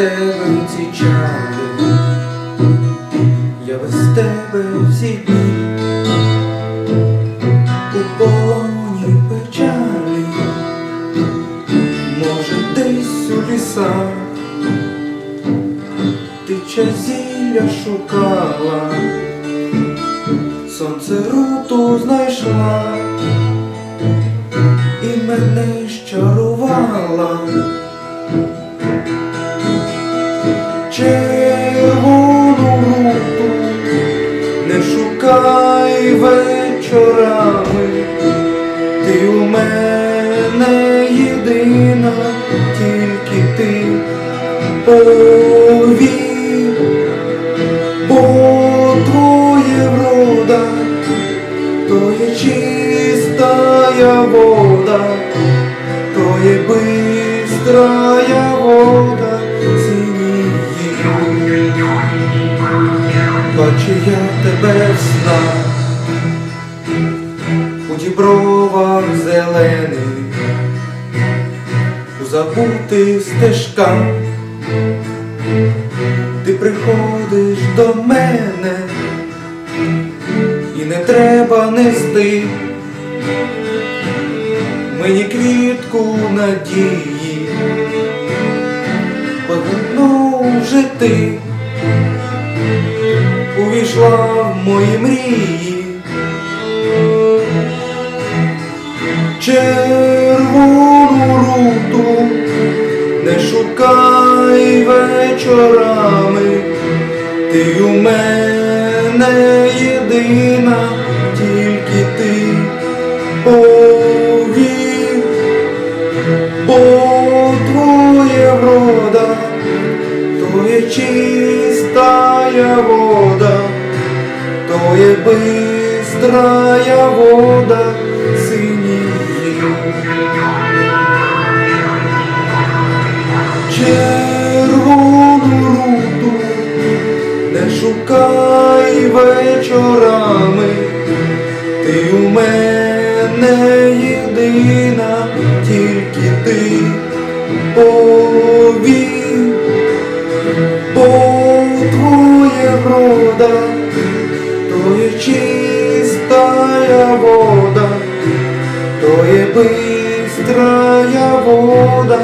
тебе ці чари, я без тебе всі дні у полоні печалі, може десь у лісах. Ти зілля шукала, сонце руту знайшла. І мене щарувала. Не шукай вечорами, ти у мене єдина, тільки ти повір, бо твоє врода, то є чистая вода, то є бистрая вода забутих стежках, ти приходиш до мене, і не треба нести мені квітку надії, вже ти увійшла в мої мрії. Червону руту шукай вечорами, ти у мене єдина, тільки ти. Повір, бо твоє врода, то є чистая вода, то є бистрая вода вечорами, ти у мене єдина, тільки ти повір, бо твоє врода, то є чистая вода, то є бистрая вода